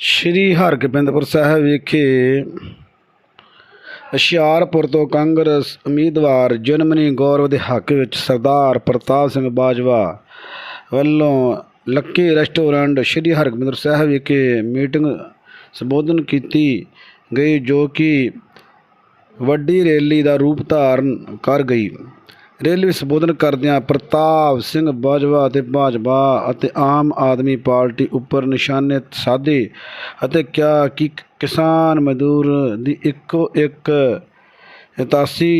ਸ਼੍ਰੀ ਹਰਗੋਬਿੰਦਪੁਰ ਸਾਹਿਬ ਵਿਖੇ ਹੁਸ਼ਿਆਰਪੁਰ ਤੋਂ ਕਾਂਗਰਸ ਉਮੀਦਵਾਰ ਜਨਮਨੀ ਗੌਰਵ ਦੇ ਹੱਕ ਵਿੱਚ ਸਰਦਾਰ ਪ੍ਰਤਾਪ ਸਿੰਘ ਬਾਜਵਾ ਵੱਲੋਂ ਲੱਕੀ ਰੈਸਟੋਰੈਂਟ ਸ਼੍ਰੀ ਹਰਗੋਬਿੰਦਪੁਰ ਸਾਹਿਬ ਵਿਖੇ ਮੀਟਿੰਗ ਸੰਬੋਧਨ ਕੀਤੀ ਗਈ, ਜੋ ਕਿ ਵੱਡੀ ਰੈਲੀ ਦਾ ਰੂਪ ਧਾਰਨ ਕਰ ਗਈ। ਰੈਲੀ ਸੰਬੋਧਨ ਕਰਦਿਆਂ ਪ੍ਰਤਾਪ ਸਿੰਘ ਬਾਜਵਾ ਅਤੇ ਭਾਜਪਾ ਅਤੇ ਆਮ ਆਦਮੀ ਪਾਰਟੀ ਉੱਪਰ ਨਿਸ਼ਾਨੇ ਸਾਧੇ ਅਤੇ ਕਿਹਾ ਕਿ ਕਿਸਾਨ ਮਜ਼ਦੂਰ ਦੀ ਇੱਕੋ ਇੱਕ ਇਤਾਸੀ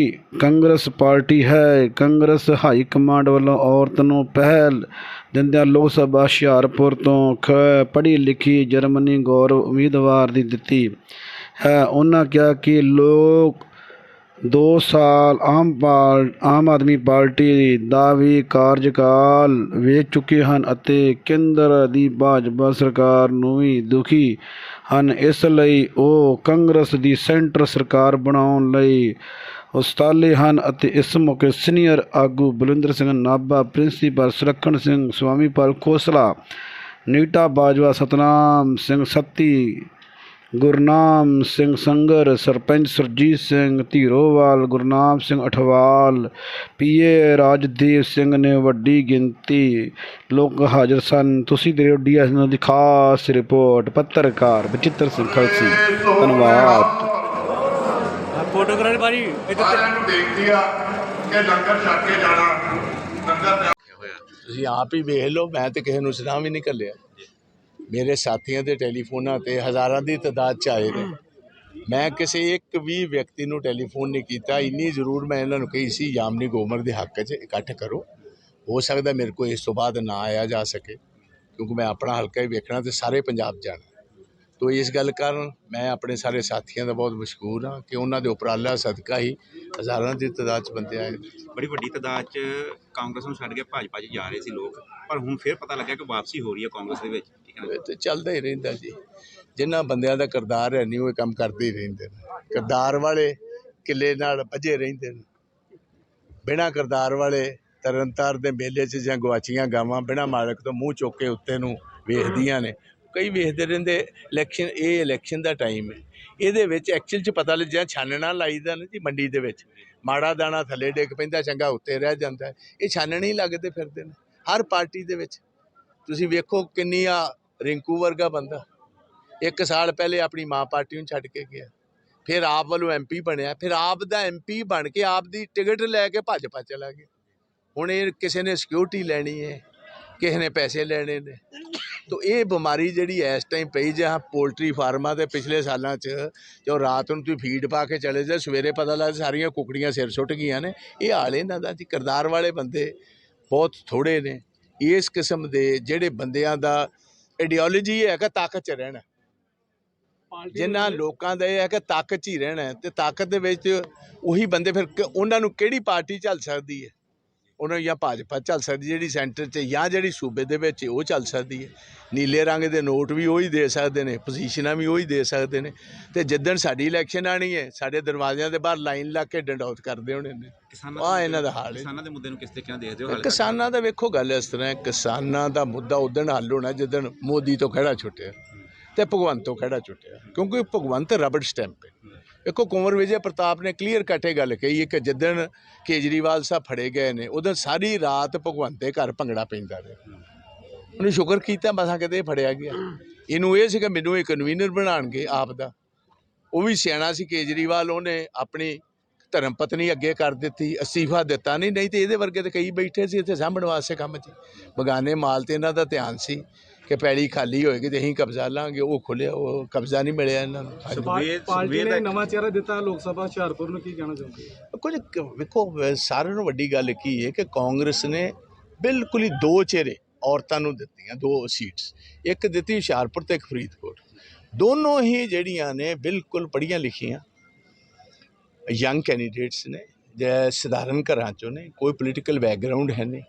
ਕਾਂਗਰਸ ਪਾਰਟੀ ਹੈ। ਕਾਂਗਰਸ ਹਾਈ ਕਮਾਂਡ ਵੱਲੋਂ ਔਰਤ ਨੂੰ ਪਹਿਲ ਦਿੰਦਿਆਂ ਲੋਕ ਸਭਾ ਹੁਸ਼ਿਆਰਪੁਰ ਤੋਂ ਖ ਪੜ੍ਹੀ ਲਿਖੀ ਜਰਮਨੀ ਗੌਰਵ ਉਮੀਦਵਾਰ ਦੀ ਦਿੱਤੀ ਹੈ। ਉਹਨਾਂ ਕਿਹਾ ਕਿ ਲੋਕ ਦੋ ਸਾਲ ਆਮ ਪਾਰ ਆਮ ਆਦਮੀ ਪਾਰਟੀ ਦਾ ਵੀ ਕਾਰਜਕਾਲ ਵੇਚ ਚੁੱਕੇ ਹਨ ਅਤੇ ਕੇਂਦਰ ਦੀ ਭਾਜਪਾ ਸਰਕਾਰ ਨੂੰ ਵੀ ਦੁਖੀ ਹਨ। ਇਸ ਲਈ ਉਹ ਕਾਂਗਰਸ ਦੀ ਸੈਂਟਰ ਸਰਕਾਰ ਬਣਾਉਣ ਲਈ ਉਸਤਾਲੇ ਹਨ ਅਤੇ ਇਸ ਮੌਕੇ ਸੀਨੀਅਰ ਆਗੂ ਬਲਿੰਦਰ ਸਿੰਘ ਨਾਭਾ, ਪ੍ਰਿੰਸੀਪਲ ਸੁਰੱਖਣ ਸਿੰਘ, ਸਵਾਮੀਪਾਲ ਖੋਸਲਾ, ਨੀਟਾ ਬਾਜਵਾ, ਸਤਨਾਮ ਸਿੰਘ ਸੱਤੀ ਗੁਰਨਾਮ ਸਿੰਘ ਸੰਗਰ ਸਰਪੰਚ ਸਰਜੀਤ ਸਿੰਘ ਧੀਰੋਵਾਲ ਗੁਰਨਾਮ ਸਿੰਘ ਅਠਵਾਲ ਪੀਏ ਰਾਜਦੀਪ ਸਿੰਘ ਨੇ ਵੱਡੀ ਗਿਣਤੀ ਲੋਕ ਹਾਜ਼ਰ ਸਨ। ਤੁਸੀਂ ਦੇ ਡੀਐਸ ਨੂੰ ਦੀ ਖਾਸ ਰਿਪੋਰਟ ਪੱਤਰਕਾਰ ਬਚਿੱਤਰ ਸਿੰਘ ਖਲਸੀ। ਧੰਨਵਾਦ। ਫੋਟੋ ਕਰਾਣੀ ਬਾਰੀ ਸਾਰਿਆਂ ਨੂੰ ਬੇਨਤੀ ਆ ਕਿ ਲੰਗਰ ਛਕ ਕੇ ਜਾਣਾ ਲੰਗਰ ਤਿਆਰ ਤੁਸੀਂ ਆਪ ਹੀ ਵੇਖ ਲਓ ਮੈਂ ਤੇ ਕਿਸੇ ਨੂੰ ਸੁਣਾ ਵੀ ਨਹੀਂ ਕੱਲਿਆ ਮੇਰੇ ਸਾਥੀਆਂ ਦੇ ਟੈਲੀਫੋਨਾਂ ਤੇ ਹਜ਼ਾਰਾਂ ਦੀ ਤਾਦਾਦ ਚ ਆਏ ਨੇ। ਮੈਂ ਕਿਸੇ ਇੱਕ ਵੀ ਵਿਅਕਤੀ ਨੂੰ ਟੈਲੀਫੋਨ ਨਹੀਂ ਕੀਤਾ। ਇੰਨੀ ਜ਼ਰੂਰ ਮੈਂ ਇਹਨਾਂ ਨੂੰ ਕਹੀ ਸੀ, ਯਾਮਨੀ ਗੋਮਰ ਦੇ ਹੱਕ 'ਚ ਇਕੱਠ ਕਰੋ। ਹੋ ਸਕਦਾ ਮੇਰੇ ਕੋਲ ਇਸ ਤੋਂ ਬਾਅਦ ਨਾ ਆਇਆ ਜਾ ਸਕੇ, ਕਿਉਂਕਿ ਮੈਂ ਆਪਣਾ ਹਲਕਾ ਹੀ ਵੇਖਣਾ ਤੇ ਸਾਰੇ ਪੰਜਾਬ ਜਾਣਾ। ਤੋ ਇਸ ਗੱਲ ਕਾਰਨ ਮੈਂ ਆਪਣੇ ਸਾਰੇ ਸਾਥੀਆਂ ਦਾ ਬਹੁਤ ਮਸ਼ਕੂਰ ਹਾਂ ਕਿ ਉਹਨਾਂ ਦੇ ਉਪਰਾਲਾ ਸਦਕਾ ਹੀ ਹਜ਼ਾਰਾਂ ਦੀ ਤਾਦਾਦ 'ਚ ਬੰਦੇ ਆਏ ਬੜੀ ਵੱਡੀ ਤਾਦਾਦ 'ਚ ਕਾਂਗਰਸ ਨੂੰ ਛੱਡ ਕੇ ਭਾਜਪਾ 'ਚ ਜਾ ਰਹੇ ਸੀ ਲੋਕ, ਪਰ ਹੁਣ ਫਿਰ ਪਤਾ ਲੱਗਿਆ ਕਿ ਵਾਪਸੀ ਹੋ ਰਹੀ ਹੈ ਕਾਂਗਰਸ ਦੇ ਵਿੱਚ। ਤੇ ਚੱਲਦਾ ਹੀ ਰਹਿੰਦਾ ਜੀ। ਜਿਨ੍ਹਾਂ ਬੰਦਿਆਂ ਦਾ ਕਿਰਦਾਰ ਹੈ ਨਹੀਂ ਉਹ ਇਹ ਕੰਮ ਕਰਦੇ ਹੀ ਰਹਿੰਦੇ ਨੇ। ਕਿਰਦਾਰ ਵਾਲੇ ਕਿੱਲੇ ਨਾਲ ਭਜੇ ਰਹਿੰਦੇ ਨੇ। ਬਿਨਾਂ ਕਿਰਦਾਰ ਵਾਲੇ ਤਰਨਤਾਰ ਦੇ ਮੇਲੇ 'ਚ ਜਾਂ ਗਵਾਚੀਆਂ ਗਾਵਾਂ ਬਿਨਾਂ ਮਾਲਕ ਤੋਂ ਮੂੰਹ ਚੁੱਕ ਕੇ ਉੱਤੇ ਨੂੰ ਵੇਖਦੀਆਂ ਨੇ। ਕਈ ਵੇਖਦੇ ਰਹਿੰਦੇ ਇਲੈਕਸ਼ਨ ਇਹ ਇਲੈਕਸ਼ਨ ਦਾ ਟਾਈਮ ਹੈ। ਇਹਦੇ ਵਿੱਚ ਐਕਚੁਅਲ 'ਚ ਪਤਾ ਲੱਗਿਆ, ਛਾਨਣਾ ਲਾਈਦਾ ਨਾ ਜੀ ਮੰਡੀ ਦੇ ਵਿੱਚ। ਮਾੜਾ ਦਾਣਾ ਥੱਲੇ ਡਿੱਗ ਪੈਂਦਾ, ਚੰਗਾ ਉੱਤੇ ਰਹਿ ਜਾਂਦਾ। ਇਹ ਛਾਨਣੇ ਹੀ ਲੱਗਦੇ ਫਿਰਦੇ ਨੇ, ਹਰ ਪਾਰਟੀ ਦੇ ਵਿੱਚ। ਤੁਸੀਂ ਵੇਖੋ ਕਿੰਨੀ ਆ ਰਿੰਕੂ ਵਰਗਾ ਬੰਦਾ। ਇੱਕ ਸਾਲ ਪਹਿਲੇ ਆਪਣੀ ਮਾਂ ਪਾਰਟੀ ਨੂੰ ਛੱਡ ਕੇ ਗਿਆ। ਫਿਰ ਆਪ ਵੱਲੋਂ ਐਮਪੀ ਬਣਿਆ। ਫਿਰ ਆਪ ਦਾ ਐਮਪੀ ਬਣ ਕੇ ਆਪ ਦੀ ਟਿਕਟ ਲੈ ਕੇ ਭਾਜਪਾ ਚਲਾ ਗਿਆ। ਹੁਣ ਇਹ ਕਿਸੇ ਨੇ ਸਿਕਿਉਰਿਟੀ ਲੈਣੀ ਹੈ, ਕਿਸੇ ਨੇ ਪੈਸੇ ਲੈਣੇ ਨੇ। ਤੋ ਇਹ ਬਿਮਾਰੀ ਜਿਹੜੀ ਇਸ ਟਾਈਮ ਪਈ ਜਾਂ ਪੋਲਟਰੀ ਫਾਰਮਾਂ ਦੇ ਪਿਛਲੇ ਸਾਲਾਂ 'ਚ, ਜੋ ਰਾਤ ਨੂੰ ਤੁਸੀਂ ਫੀਡ ਪਾ ਕੇ ਚਲੇ ਜਾ ਸਵੇਰੇ ਪਤਾ ਲੱਗ ਸਾਰੀਆਂ ਕੁਕੜੀਆਂ ਸਿਰ ਸੁੱਟ ਗਈਆਂ ਨੇ। ਇਹ ਹਾਲ ਇਹਨਾਂ ਦਾ ਜੀ। ਕਿਰਦਾਰ ਵਾਲੇ ਬੰਦੇ ਬਹੁਤ ਥੋੜੇ ਨੇ। ਇਸ ਕਿਸਮ ਦੇ ਜਿਹੜੇ ਬੰਦਿਆਂ ਦਾ ਆਈਡੀਓਲੋਜੀ ਹੈ ਕਿ ਤਾਕਤ 'ਚ ਰਹਿਣਾ। ਜਿਨ੍ਹਾਂ ਲੋਕਾਂ ਦਾ ਇਹ ਹੈ ਕਿ ਤਾਕਤ 'ਚ ਹੀ ਰਹਿਣਾ ਤੇ ਤਾਕਤ ਦੇ ਵਿੱਚ ਉਹੀ ਬੰਦੇ ਫਿਰ ਉਹਨਾਂ ਨੂੰ ਕਿਹੜੀ ਪਾਰਟੀ ਚੱਲ ਸਕਦੀ ਹੈ? ਉਹਨਾਂ ਜਾਂ ਭਾਜਪਾ ਚੱਲ ਸਕਦੀ ਜਿਹੜੀ ਸੈਂਟਰ 'ਚ ਜਾਂ ਜਿਹੜੀ ਸੂਬੇ ਦੇ ਵਿੱਚ ਉਹ ਚੱਲ ਸਕਦੀ ਹੈ ਨੀਲੇ ਰੰਗ ਦੇ ਨੋਟ ਵੀ ਉਹੀ ਦੇ ਸਕਦੇ ਨੇ ਪੋਜੀਸ਼ਨਾਂ ਵੀ ਉਹੀ ਦੇ ਸਕਦੇ ਨੇ ਤੇ ਜਿੱਦਣ ਸਾਡੀ ਇਲੈਕਸ਼ਨ ਆਣੀ ਹੈ ਸਾਡੇ ਦਰਵਾਜ਼ਿਆਂ ਦੇ ਬਾਹਰ ਲਾਈਨ ਲਾ ਕੇ ਡੰਡੌਤ ਕਰਦੇ ਹੋਣੇ ਨੇ ਦੇ ਇਹਨਾਂ ਦਾ ਹਾਲ ਹੈ। ਕਿਸਾਨਾਂ ਦੇ ਮੁੱਦੇ ਨੂੰ ਕਿਸ ਤਰੀਕੇ ਨਾਲ ਦੇਖਦੇ ਹੋ? ਕਿਸਾਨਾਂ ਦਾ ਵੇਖੋ ਗੱਲ ਇਸ ਤਰ੍ਹਾਂ ਹੈ ਕਿਸਾਨਾਂ ਦਾ ਮੁੱਦਾ ਉਦੋਂ ਹੱਲ ਹੋਣਾ ਜਦੋਂ ਮੋਦੀ ਤੋਂ ਖੜਾ ਛੁੱਟਿਆ ਤੇ ਭਗਵੰਤ ਤੋਂ ਖੜਾ ਛੁੱਟਿਆ ਕਿਉਂਕਿ ਭਗਵੰਤ ਰਬੜ ਸਟੈਂਪ ਹੈ ਵੇਖੋ ਕੁੰਵਰ ਵਿਜੇ ਪ੍ਰਤਾਪ ਨੇ ਕਲੀਅਰ ਕੱਟ ਇਹ ਗੱਲ ਕਹੀ ਹੈ ਕਿ ਜਿੱਦਣ ਕੇਜਰੀਵਾਲ ਸਾਹਿਬ ਫੜੇ ਗਏ ਨੇ, ਉਦੋਂ ਸਾਰੀ ਰਾਤ ਭਗਵੰਤ ਦੇ ਘਰ ਭੰਗੜਾ ਪੈਂਦਾ ਰਿਹਾ। ਉਹਨੇ ਸ਼ੁਕਰ ਕੀਤਾ ਮਸਾਂ ਕਿਤੇ ਫੜਿਆ ਗਿਆ। ਇਹਨੂੰ ਇਹ ਸੀ ਕਿ ਮੈਨੂੰ ਇਹ ਕਨਵੀਨਰ ਬਣਾਣਗੇ ਆਪ ਦਾ ਉਹ ਵੀ ਸਿਆਣਾ ਸੀ ਕੇਜਰੀਵਾਲ, ਉਹਨੇ ਆਪਣੀ ਧਰਮ ਪਤਨੀ ਅੱਗੇ ਕਰ ਦਿੱਤੀ, ਅਸਤੀਫਾ ਦਿੱਤਾ ਨਹੀਂ ਨਹੀਂ ਤੇ ਇਹਦੇ ਵਰਗੇ ਤੇ ਕਈ ਬੈਠੇ ਸੀ ਇੱਥੇ ਸਾਂਭਣ ਵਾਸਤੇ ਕੰਮ 'ਚ। ਬਗਾਨੇ ਮਾਲ ਤੇ ਇਹਨਾਂ ਦਾ ਧਿਆਨ ਸੀ। ਕਿ ਪੈਲੀ ਖਾਲੀ ਹੋਏਗੀ ਤੇ ਅਸੀਂ ਕਬਜ਼ਾ ਲਾਂਗੇ ਉਹ ਖੁੱਲਿਆ ਉਹ ਕਬਜ਼ਾ ਨਹੀਂ ਮਿਲਿਆ ਇਹਨਾਂ ਨੂੰ। ਸੁਖਬੀਰ ਪਾਰਟੀ ਸੁਖਬੀਰ ਨੇ ਦਾ ਨਵਾਂ ਚਿਹਰਾ ਦਿੱਤਾ ਲੋਕ ਸਭਾ ਹੁਸ਼ਿਆਰਪੁਰ ਨੂੰ ਕੀ ਕਹਿਣਾ ਚਾਹੁੰਦੇ ਕੁਝ ਕ- ਵੇਖੋ ਵ- ਸਾਰਿਆਂ ਨੂੰ ਵੱਡੀ ਗੱਲ ਕੀ ਹੈ ਕਿ ਕਾਂਗਰਸ ਨੇ ਬਿਲਕੁਲ ਹੀ ਦੋ ਚਿਹਰੇ ਔਰਤਾਂ ਨੂੰ ਦਿੱਤੀਆਂ ਦੋ ਸੀਟਸ। ਇੱਕ ਦਿੱਤੀ ਹੁਸ਼ਿਆਰਪੁਰ ਤੇ ਇੱਕ ਫਰੀਦਕੋਟ। ਦੋਨੋਂ ਹੀ ਜਿਹੜੀਆਂ ਨੇ ਬਿਲਕੁਲ ਪੜ੍ਹੀਆਂ ਲਿਖੀਆਂ। ਯੰਗ ਕੈਂਡੀਡੇਟਸ ਨੇ ਜੇ ਸਧਾਰਨ ਘਰਾਂ ਚੋਂ ਨੇ ਕੋਈ ਪੋਲੀਟੀਕਲ ਬੈਕਗ੍ਰਾਉਂਡ ਹੈ ਨਹੀਂ।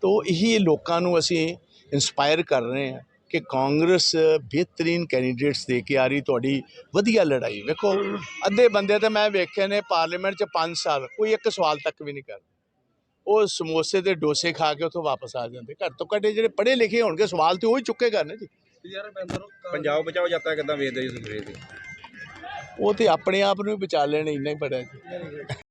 ਤੋ ਇਹੀ ਲੋਕਾਂ ਨੂੰ ਅਸੀਂ ਇਨਸਪਾਇਰ ਕਰ ਰਹੇ ਹਾਂ ਕਿ ਕਾਂਗਰਸ ਬਿਹਤਰੀਨ ਕੈਂਡੀਡੇਟਸ ਦੇ ਕੇ ਆ ਰਹੀ ਤੁਹਾਡੀ ਵਧੀਆ ਲੜਾਈ। ਵੇਖੋ ਅੱਧੇ ਬੰਦੇ ਤਾਂ ਮੈਂ ਵੇਖੇ ਨੇ ਪਾਰਲੀਮੈਂਟ 'ਚ 5 ਸਾਲ ਕੋਈ ਇੱਕ ਸਵਾਲ ਤੱਕ ਵੀ ਨਹੀਂ ਕਰਦਾ ਉਹ ਸਮੋਸੇ ਤੇ ਡੋਸੇ ਖਾ ਕੇ ਉੱਥੋਂ ਵਾਪਸ ਆ ਜਾਂਦੇ। ਘੱਟ ਤੋਂ ਘੱਟ ਜਿਹੜੇ ਪੜ੍ਹੇ ਲਿਖੇ ਹੋਣਗੇ ਸਵਾਲ ਤੇ ਉਹ ਹੀ ਚੁੱਕੇਗਾ ਨਾ ਜੀ। ਪੰਜਾਬ ਬਚਾਓ ਯਾਤਰਾ ਕਿੱਦਾਂ ਵੇਖਦੇ ਜੀ ਦੀ ਉਹ ਤੇ ਆਪਣੇ ਆਪ ਨੂੰ ਹੀ ਬਚਾ ਲੈਣ ਇੰਨਾ ਹੀ ਬੜਾ ਜੀ।